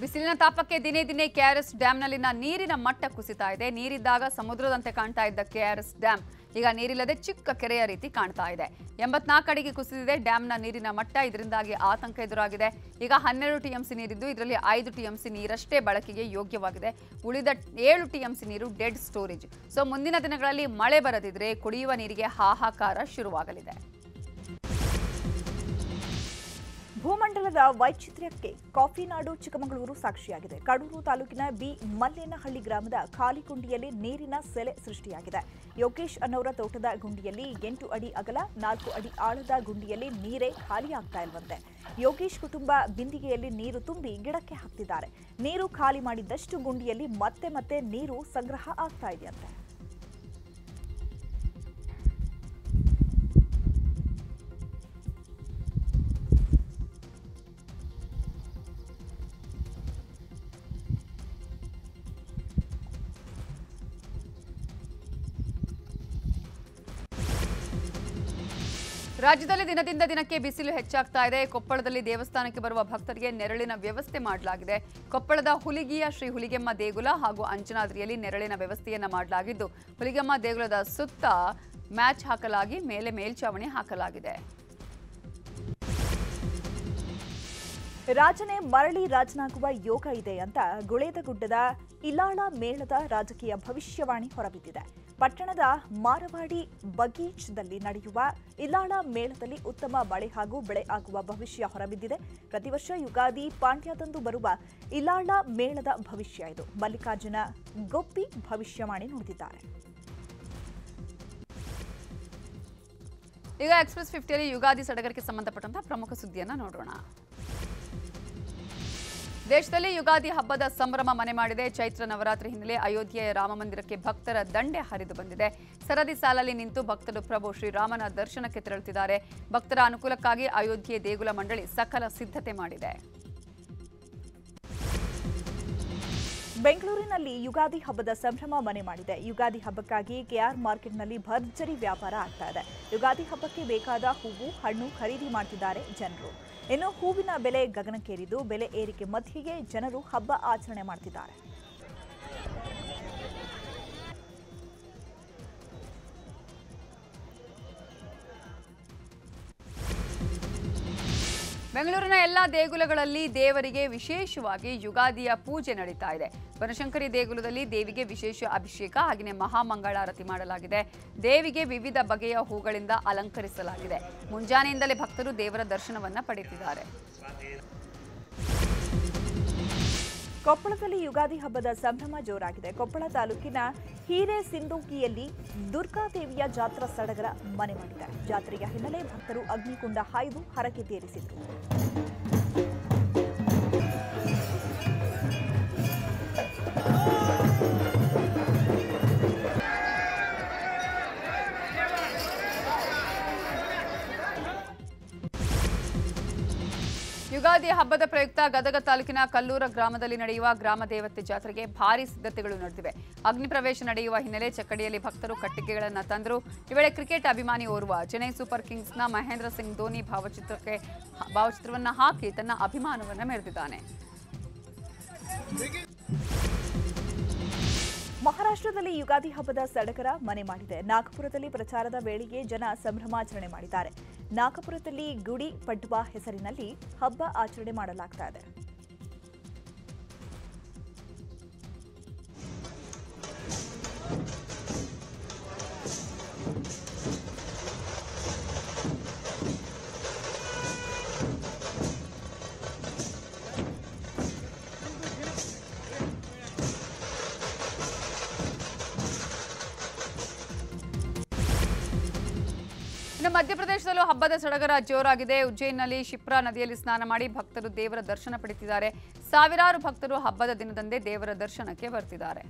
ಬಿಸಿಲಿನ ತಾಪಕ್ಕೆ ದಿನೇ ದಿನೇ ಕೆಆರ್ಎಸ್ ಡ್ಯಾಂನಲ್ಲಿನ ನೀರಿನ ಮಟ್ಟ ಕುಸಿತಾ ಇದೆ. ನೀರಿದ್ದಾಗ ಸಮುದ್ರದಂತೆ ಕಾಣ್ತಾ ಇದ್ದ ಕೆಆರ್ಎಸ್ ಡ್ಯಾಂ ಈಗ ನೀರಿಲ್ಲದೆ ಚಿಕ್ಕ ಕೆರೆಯ ರೀತಿ ಕಾಣ್ತಾ ಇದೆ. ಎಂಬತ್ನಾಲ್ಕು ಅಡಿಗೆ ಕುಸಿದಿದೆ ಡ್ಯಾಂನ ನೀರಿನ ಮಟ್ಟ, ಇದರಿಂದಾಗಿ ಆತಂಕ ಎದುರಾಗಿದೆ. ಈಗ ಹನ್ನೆರಡು ಟಿಎಂಸಿ ನೀರಿದ್ದು, ಇದರಲ್ಲಿ ಐದು ಟಿಎಂಸಿ ನೀರಷ್ಟೇ ಬಳಕೆಗೆ ಯೋಗ್ಯವಾಗಿದೆ. ಉಳಿದ ಏಳು ಟಿಎಂಸಿ ನೀರು ಡೆಡ್ ಸ್ಟೋರೇಜ್. ಸೊ, ಮುಂದಿನ ದಿನಗಳಲ್ಲಿ ಮಳೆ ಬರದಿದ್ರೆ ಕುಡಿಯುವ ನೀರಿಗೆ ಹಾಹಾಕಾರ ಶುರುವಾಗಲಿದೆ. ಭೂಮಂಡಲದ ವೈಚಿತ್ರ್ಯಕ್ಕೆ ಕಾಫಿ ನಾಡು ಚಿಕ್ಕಮಗಳೂರು ಸಾಕ್ಷಿಯಾಗಿದೆ. ಕಡೂರು ತಾಲೂಕಿನ ಬಿ ಮಲ್ಲೇನಹಳ್ಳಿ ಗ್ರಾಮದ ಖಾಲಿ ಗುಂಡಿಯಲ್ಲಿ ನೀರಿನ ಸೆಲೆ ಸೃಷ್ಟಿಯಾಗಿದೆ. ಯೋಗೇಶ್ ಅನ್ನೋರ ತೋಟದ ಗುಂಡಿಯಲ್ಲಿ ಎಂಟು ಅಡಿ ಅಗಲ, ನಾಲ್ಕು ಅಡಿ ಆಳದ ಗುಂಡಿಯಲ್ಲಿ ನೀರೇ ಖಾಲಿಯಾಗ್ತಾ ಇಲ್ವಂತೆ. ಯೋಗೇಶ್ ಕುಟುಂಬ ಬಿಂದಿಗೆಯಲ್ಲಿ ನೀರು ತುಂಬಿ ಗಿಡಕ್ಕೆ ಹಾಕ್ತಿದ್ದಾರೆ. ನೀರು ಖಾಲಿ ಮಾಡಿದ್ದಷ್ಟು ಗುಂಡಿಯಲ್ಲಿ ಮತ್ತೆ ಮತ್ತೆ ನೀರು ಸಂಗ್ರಹ ಆಗ್ತಾ ಇದೆಯಂತೆ. ರಾಜ್ಯದಲ್ಲಿ ದಿನದಿಂದ ದಿನಕ್ಕೆ ಬಿಸಿಲು ಹೆಚ್ಚಾಗ್ತಾ ಇದೆ. ಕೊಪ್ಪಳದಲ್ಲಿ ದೇವಸ್ಥಾನಕ್ಕೆ ಬರುವ ಭಕ್ತರಿಗೆ ನೆರಳಿನ ವ್ಯವಸ್ಥೆ ಮಾಡಲಾಗಿದೆ. ಕೊಪ್ಪಳದ ಹುಲಿಗಿಯ ಶ್ರೀ ಹುಲಿಗೆಮ್ಮ ದೇಗುಲ ಹಾಗೂ ಅಂಜನಾದ್ರಿಯಲ್ಲಿ ನೆರಳಿನ ವ್ಯವಸ್ಥೆಯನ್ನು ಮಾಡಲಾಗಿದ್ದು, ಹುಲಿಗೆಮ್ಮ ದೇಗುಲದ ಸುತ್ತ ಮ್ಯಾಚ್ ಹಾಕಲಾಗಿ ಮೇಲೆ ಮೇಲ್ಚಾವಣಿ ಹಾಕಲಾಗಿದೆ. ರಾಜನೇ ಮರಳಿ ರಾಜನಾಗುವ ಯೋಗ ಇದೆ ಅಂತ ಗುಳೇದಗುಡ್ಡದ ಇಲಾಳ ಮೇಳದ ರಾಜಕೀಯ ಭವಿಷ್ಯವಾಣಿ ಹೊರಬಿದ್ದಿದೆ. ಪಟ್ಟಣದ ಮಾರವಾಡಿ ಬಗೀಚ್ದಲ್ಲಿ ನಡೆಯುವ ಇಲಾಳ ಮೇಳದಲ್ಲಿ ಉತ್ತಮ ಮಳೆ ಹಾಗೂ ಬೆಳೆ ಆಗುವ ಭವಿಷ್ಯ ಹೊರಬಿದ್ದಿದೆ. ಪ್ರತಿ ವರ್ಷ ಯುಗಾದಿ ಪಾಂಡ್ಯದಂದು ಬರುವ ಇಲಾಳ ಮೇಳದ ಭವಿಷ್ಯ ಇದು. ಮಲ್ಲಿಕಾರ್ಜುನ ಗೊಪ್ಪಿ ಭವಿಷ್ಯವಾಣಿ ನೋಡಿದ್ದಾರೆ ಈಗ ಎಕ್ಸ್ಪ್ರೆಸ್ ಫಿಫ್ಟಿಯಲ್ಲಿ ಯುಗಾದಿ ಸಡಗರಕ್ಕೆ ಸಂಬಂಧಪಟ್ಟಂತಹ ಪ್ರಮುಖ ಸುದ್ದಿಯನ್ನು ನೋಡೋಣ. ದೇಶದಲ್ಲಿ ಯುಗಾದಿ ಹಬ್ಬದ ಸಂಭ್ರಮ ಮನೆ ಮಾಡಿದೆ. ಚೈತ್ರ ನವರಾತ್ರಿ ಹಿನ್ನೆಲೆ ಅಯೋಧ್ಯೆಯ ರಾಮ ಮಂದಿರಕ್ಕೆ ಭಕ್ತರ ದಂಡೆ ಹರಿದು ಬಂದಿದೆ. ಸರದಿ ಸಾಲಲ್ಲಿ ನಿಂತು ಭಕ್ತರು ಪ್ರಭು ಶ್ರೀರಾಮನ ದರ್ಶನಕ್ಕೆ ತೆರಳುತ್ತಿದ್ದಾರೆ. ಭಕ್ತರ ಅನುಕೂಲಕ್ಕಾಗಿ ಅಯೋಧ್ಯೆ ದೇಗುಲ ಮಂಡಳಿ ಸಕಲ ಸಿದ್ಧತೆ ಮಾಡಿದೆ. ಬೆಂಗಳೂರಿನಲ್ಲಿ ಯುಗಾದಿ ಹಬ್ಬದ ಸಂಭ್ರಮ ಮನೆ ಮಾಡಿದೆ. ಯುಗಾದಿ ಹಬ್ಬಕ್ಕಾಗಿ ಕೆಆರ್ ಮಾರ್ಕೆಟ್ನಲ್ಲಿ ಭರ್ಜರಿ ವ್ಯಾಪಾರ ಆಗ್ತಾ ಇದೆ. ಯುಗಾದಿ ಹಬ್ಬಕ್ಕೆ ಬೇಕಾದ ಹೂವು, ಹಣ್ಣು ಖರೀದಿ ಮಾಡ್ತಿದ್ದಾರೆ ಜನರು. ಇನ್ನು ಹೂವಿನ ಬೆಲೆ ಗಗನಕ್ಕೇರಿದ್ದು ಬೆಲೆ ಏರಿಕೆ ಮಧ್ಯೆಯೇ ಜನರು ಹಬ್ಬ ಆಚರಣೆ ಮಾಡ್ತಿದ್ದಾರೆ. ಬೆಂಗಳೂರಿನ ಎಲ್ಲ ದೇಗುಲಗಳಲ್ಲಿ ದೇವರಿಗೆ ವಿಶೇಷವಾಗಿ ಯುಗಾದಿಯ ಪೂಜೆ ನಡೀತಾ ಇದೆ. ಬನಶಂಕರಿ ದೇಗುಲದಲ್ಲಿ ದೇವಿಗೆ ವಿಶೇಷ ಅಭಿಷೇಕ ಹಾಗೆಯೇ ಮಹಾಮಂಗಳಾರತಿ ಮಾಡಲಾಗಿದೆ. ದೇವಿಗೆ ವಿವಿಧ ಬಗೆಯ ಹೂಗಳಿಂದ ಅಲಂಕರಿಸಲಾಗಿದೆ. ಮುಂಜಾನೆಯಿಂದಲೇ ಭಕ್ತರು ದೇವರ ದರ್ಶನವನ್ನು ಪಡೆದಿದ್ದಾರೆ ಕೊಪ್ಪಳದಲ್ಲಿ ಯುಗಾದಿ ಹಬ್ಬದ ಸಂಭ್ರಮ ಜೋರಾಗಿದೆ. ಕೊಪ್ಪಳ ತಾಲೂಕಿನ ಹೀರೆ ಸಿಂಧೂಕಿಯಲ್ಲಿ ದುರ್ಗಾದೇವಿಯ ಜಾತ್ರಾ ಸಡಗರ ಮನೆ ಮಾಡಿದೆ ಜಾತ್ರೆಯ ಹಿನ್ನೆಲೆ ಭಕ್ತರು ಅಗ್ನಿಕುಂಡ ಹಾಯ್ದು ಹರಕೆ ತೀರಿಸಿದ್ರು. ಯುಗಾದಿ ಹಬ್ಬದ ಪ್ರಯುಕ್ತ ಗದಗ ತಾಲೂಕಿನ ಕಲ್ಲೂರ ಗ್ರಾಮದಲ್ಲಿ ನಡೆಯುವ ಗ್ರಾಮ ದೇವತೆ ಜಾತ್ರೆಗೆ ಭಾರಿ ಸಿದ್ಧತೆಗಳು ನಡೆದಿವೆ. ಅಗ್ನಿ ಪ್ರವೇಶ ನಡೆಯುವ ಹಿನ್ನೆಲೆ ಚಕ್ಕಡಿಯಲ್ಲಿ ಭಕ್ತರು ಕಟ್ಟಿಗೆಗಳನ್ನು ತಂದರು. ಈ ವೇಳೆ ಕ್ರಿಕೆಟ್ ಅಭಿಮಾನಿ ಓರ್ವ ಚೆನ್ನೈ ಸೂಪರ್ ಕಿಂಗ್ಸ್ನ ಮಹೇಂದ್ರ ಸಿಂಗ್ ಧೋನಿ ಭಾವಚಿತ್ರಕ್ಕೆ ಭಾವಚಿತ್ರವನ್ನು ಹಾಕಿ ತನ್ನ ಅಭಿಮಾನವನ್ನು ಮೆರೆದಿದ್ದಾನೆ. ಮಹಾರಾಷ್ಟ್ರದಲ್ಲಿ ಯುಗಾದಿ ಹಬ್ಬದ ಸಡಗರ ಮನೆ ಮಾಡಿದೆ. ನಾಗಪುರದಲ್ಲಿ ಪ್ರಚಾರದ ವೇಳೆಗೆ ಜನ ಸಂಭ್ರಮಾಚರಣೆ ಮಾಡಿದ್ದಾರೆ. ನಾಗಪುರದಲ್ಲಿ ಗುಡಿ ಪಡ್ವಾ ಹೆಸರಿನಲ್ಲಿ ಹಬ್ಬ ಆಚರಣೆ ಮಾಡಲಾಗ್ತಾ ಇದೆ. ಮಧ್ಯಪ್ರದೇಶದಲ್ಲೂ ಹಬ್ಬದ ಸಡಗರ ಜೋರಾಗಿದೆ. ಉಜ್ಜಯಿನಲ್ಲಿ ಶಿಪ್ರಾ ನದಿಯಲ್ಲಿ ಸ್ನಾನ ಮಾಡಿ ಭಕ್ತರು ದೇವರ ದರ್ಶನ ಪಡೆಯುತ್ತಿದ್ದಾರೆ ಸಾವಿರಾರು ಭಕ್ತರು ಹಬ್ಬದ ದಿನದಂದೇ ದೇವರ ದರ್ಶನಕ್ಕೆ ಬರ್ತಿದ್ದಾರೆ.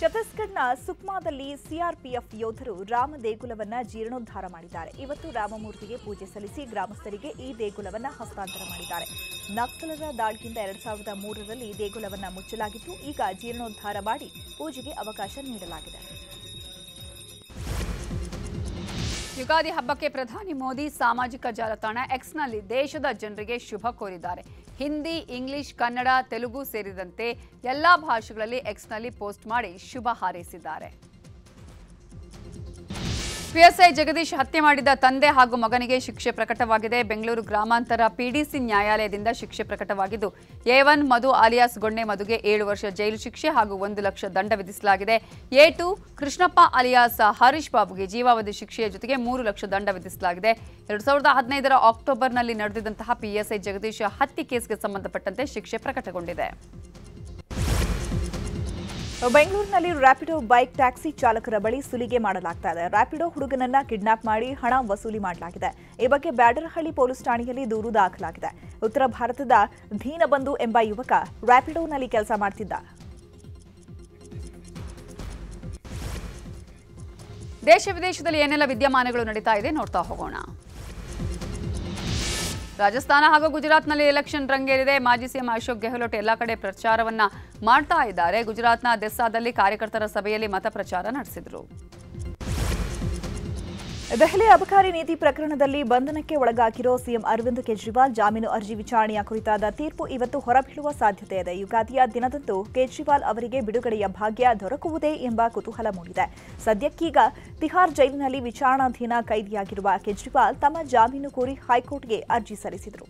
ಛತ್ತೀಸ್ಗಢನ ಸುಕ್ಮಾದಲ್ಲಿ ಸಿಆರ್ಪಿಎಫ್ ಯೋಧರು ರಾಮ ದೇಗುಲವನ್ನ ಜೀರ್ಣೋದ್ಧಾರ ಮಾಡಿದ್ದಾರೆ. ಇವತ್ತು ರಾಮಮೂರ್ತಿಗೆ ಪೂಜೆ ಸಲ್ಲಿಸಿ ಗ್ರಾಮಸ್ಥರಿಗೆ ಈ ದೇಗುಲವನ್ನ ಹಸ್ತಾಂತರ ಮಾಡಿದ್ದಾರೆ. ನಕ್ಸಲರ ದಾಳಿಯಿಂದ ಎರಡ್ ಸಾವಿರದ ಮೂರರಲ್ಲಿ ದೇಗುಲವನ್ನ ಮುಚ್ಚಲಾಗಿತ್ತು. ಈಗ ಜೀರ್ಣೋದ್ಧಾರ ಮಾಡಿ ಪೂಜೆಗೆ ಅವಕಾಶ ನೀಡಲಾಗಿದೆ. ಯುಗಾದಿ ಹಬ್ಬಕ್ಕೆ ಪ್ರಧಾನಿ ಮೋದಿ ಸಾಮಾಜಿಕ ಜಾಲತಾಣ ಎಕ್ಸ್ನಲ್ಲಿ ದೇಶದ ಜನರಿಗೆ ಶುಭ ಕೋರಿದ್ದಾರೆ. ಹಿಂದಿ ಇಂಗ್ಲಿಷ್ ಕನ್ನಡ ತೆಲುಗು ಸೇರಿದಂತೆ ಎಲ್ಲಾ ಭಾಷೆಗಳಲ್ಲಿ ಎಕ್ಸ್ನಲ್ಲಿ ಪೋಸ್ಟ್ ಮಾಡಿ ಶುಭ ಹಾರೈಸಿದ್ದಾರೆ. ಪಿಎಸ್ಐ ಜಗದೀಶ್ ಹತ್ಯೆ ಮಾಡಿದ ತಂದೆ ಹಾಗೂ ಮಗನಿಗೆ ಶಿಕ್ಷೆ ಪ್ರಕಟವಾಗಿದೆ. ಬೆಂಗಳೂರು ಗ್ರಾಮಾಂತರ ಪಿಡಿಸಿ ನ್ಯಾಯಾಲಯದಿಂದ ಶಿಕ್ಷೆ ಪ್ರಕಟವಾಗಿದ್ದು, ಎ ಮಧು ಆಲಿಯಾಸ್ ಗೊಣ್ಣೆ ಮಧುಗೆ ಏಳು ವರ್ಷ ಜೈಲು ಶಿಕ್ಷೆ ಹಾಗೂ ಒಂದು ಲಕ್ಷ ದಂಡ ವಿಧಿಸಲಾಗಿದೆ. A two Krishnappa alias Harish ಬಾಬುಗೆ ಜೀವಾವಧಿ ಶಿಕ್ಷೆಯ ಜೊತೆಗೆ ಮೂರು ಲಕ್ಷ ದಂಡ ವಿಧಿಸಲಾಗಿದೆ. ಎರಡು ಸಾವಿರದ ಹದಿನೈದರ ಅಕ್ಟೋಬರ್ನಲ್ಲಿ ನಡೆದಿದ್ದಂತಹ ಪಿಎಸ್ಐ ಜಗದೀಶ್ ಹತ್ಯೆ ಕೇಸ್ಗೆ ಸಂಬಂಧಪಟ್ಟಂತೆ ಶಿಕ್ಷೆ ಪ್ರಕಟಗೊಂಡಿದೆ. ಬೆಂಗಳೂರಿನಲ್ಲಿ ರ್ಯಾಪಿಡೋ ಬೈಕ್ ಟ್ಯಾಕ್ಸಿ ಚಾಲಕರ ಬಳಿ ಸುಲಿಗೆ ಮಾಡಲಾಗ್ತಾ ಇದೆ ರ್ಯಾಪಿಡೋ ಹುಡುಗನನ್ನ ಕಿಡ್ನಾಪ್ ಮಾಡಿ ಹಣ ವಸೂಲಿ ಮಾಡಲಾಗಿದೆ. ಈ ಬಗ್ಗೆ ಬ್ಯಾಡರಹಳ್ಳಿ ಪೊಲೀಸ್ ಠಾಣೆಯಲ್ಲಿ ದೂರು ದಾಖಲಾಗಿದೆ. ಉತ್ತರ ಭಾರತದ ಧೀನಬಂಧು ಎಂಬ ಯುವಕ ರ್ಯಾಪಿಡೋನಲ್ಲಿ ಕೆಲಸ ಮಾಡ್ತಿದ್ದ. ದೇಶ ವಿದೇಶದಲ್ಲಿ ಏನೆಲ್ಲ ವಿದ್ಯಮಾನಗಳು ನಡೀತಾ ಇದೆ ನೋಡ್ತಾ ಹೋಗೋಣ. ರಾಜಸ್ಥಾನ ಹಾಗೂ ಗುಜರಾತ್ನಲ್ಲಿ ಎಲೆಕ್ಷನ್ ರಂಗೇರಿದೆ. ಮಾಜಿ ಸಿಎಂ ಅಶೋಕ್ ಗೆಹ್ಲೋಟ್ ಎಲ್ಲ ಕಡೆ ಪ್ರಚಾರವನ್ನ ಮಾಡ್ತಾ ಇದ್ದಾರೆ. ಗುಜರಾತ್ನ ದೆಸ್ಸಾದಲ್ಲಿ ಕಾರ್ಯಕರ್ತರ ಸಭೆಯಲ್ಲಿ ಮತ ಪ್ರಚಾರ ನಡೆಸಿದರು. ದೆಹಲಿ ಅಬಕಾರಿ ನೀತಿ ಪ್ರಕರಣದಲ್ಲಿ ಬಂಧನಕ್ಕೆ ಒಳಗಾಗಿರೋ ಸಿಎಂ ಅರವಿಂದ್ ಕೇಜ್ರಿವಾಲ್ ಜಾಮೀನು ಅರ್ಜಿ ವಿಚಾರಣೆಯ ಕುರಿತಾದ ತೀರ್ಪು ಇವತ್ತು ಹೊರಬೀಳುವ ಸಾಧ್ಯತೆ ಇದೆ. ಯುಗಾದಿಯ ದಿನದಂದು ಕೇಜ್ರಿವಾಲ್ ಅವರಿಗೆ ಬಿಡುಗಡೆಯ ಭಾಗ್ಯ ದೊರಕುವುದೇ ಎಂಬ ಕುತೂಹಲ ಮೂಡಿದೆ. ಸದ್ಯಕ್ಕೀಗ ತಿಹಾರ್ ಜೈಲಿನಲ್ಲಿ ವಿಚಾರಣಾಧೀನ ಕೈದಿಯಾಗಿರುವ ಕೇಜ್ರಿವಾಲ್ ತಮ್ಮ ಜಾಮೀನು ಕೋರಿ ಹೈಕೋರ್ಟ್ಗೆ ಅರ್ಜಿ ಸಲ್ಲಿಸಿದರು.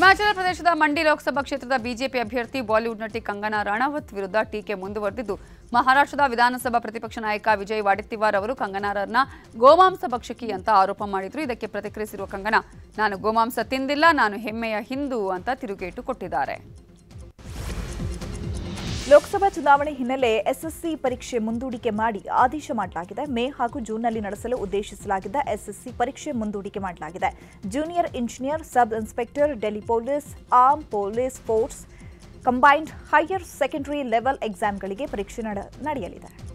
ಹಿಮಾಚಲ ಪ್ರದೇಶದ ಮಂಡಿ ಲೋಕಸಭಾ ಕ್ಷೇತ್ರದ ಬಿಜೆಪಿ ಅಭ್ಯರ್ಥಿ ಬಾಲಿವುಡ್ ನಟಿ ಕಂಗನಾ ರಾಣಾವತ್ ವಿರುದ್ಧ ಟೀಕೆ ಮುಂದುವರೆದಿದ್ದು, ಮಹಾರಾಷ್ಟ್ರದ ವಿಧಾನಸಭಾ ಪ್ರತಿಪಕ್ಷ ನಾಯಕ ವಿಜಯ್ ವಾಡೆತ್ತಿವಾರ್ ಅವರು ಕಂಗನಾರನ್ನ ಗೋಮಾಂಸ ಭಕ್ಷಕಿ ಅಂತ ಆರೋಪ ಮಾಡಿದ್ರು. ಇದಕ್ಕೆ ಪ್ರತಿಕ್ರಿಯಿಸಿರುವ ಕಂಗನಾ, ನಾನು ಗೋಮಾಂಸ ತಿಂದಿಲ್ಲ, ನಾನು ಹೆಮ್ಮೆಯ ಹಿಂದೂ ಅಂತ ತಿರುಗೇಟು ಕೊಟ್ಟಿದ್ದಾರೆ. ಲೋಕಸಭಾ ಚುನಾವಣೆ ಹಿನ್ನೆಲೆ ಎಸ್ಎಸ್ಸಿ ಪರೀಕ್ಷೆ ಮುಂದೂಡಿಕೆ ಮಾಡಿ ಆದೇಶ ಮಾಡಲಾಗಿದೆ. ಮೇ ಹಾಗೂ ಜೂನ್ನಲ್ಲಿ ನಡೆಸಲು ಉದ್ದೇಶಿಸಲಾಗಿದ್ದ ಎಸ್ಎಸ್ಸಿ ಪರೀಕ್ಷೆ ಮುಂದೂಡಿಕೆ ಮಾಡಲಾಗಿದೆ. Junior engineer, sub inspector, Delhi police, arm police force combined higher secondary level ಎಕ್ಸಾಮ್ಗಳಿಗೆ ಪರೀಕ್ಷೆ ನಡ- ನಡೆಯಲಿದೆ.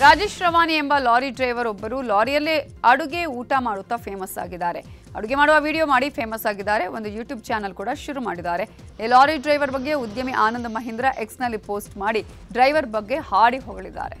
ರಾಜೇಶ್ ರವಾನಿ ಎಂಬ ಲಾರಿ ಡ್ರೈವರ್ ಒಬ್ಬರು ಲಾರಿಯಲ್ಲೇ ಅಡುಗೆ ಊಟ ಮಾಡುತ್ತಾ ಫೇಮಸ್ ಆಗಿದ್ದಾರೆ. ಅಡುಗೆ ಮಾಡುವ ವಿಡಿಯೋ ಮಾಡಿ ಫೇಮಸ್ ಆಗಿದ್ದಾರೆ. ಒಂದು ಯೂಟ್ಯೂಬ್ ಚಾನಲ್ ಕೂಡ ಶುರು ಮಾಡಿದ್ದಾರೆ. ಲಾರಿ ಡ್ರೈವರ್ ಬಗ್ಗೆ ಉದ್ಯಮಿ ಆನಂದ್ ಮಹೀಂದ್ರ ಎಕ್ಸ್ನಲ್ಲಿ ಪೋಸ್ಟ್ ಮಾಡಿ ಡ್ರೈವರ್ ಬಗ್ಗೆ ಹಾಡಿ ಹೊಗಳಿದ್ದಾರೆ.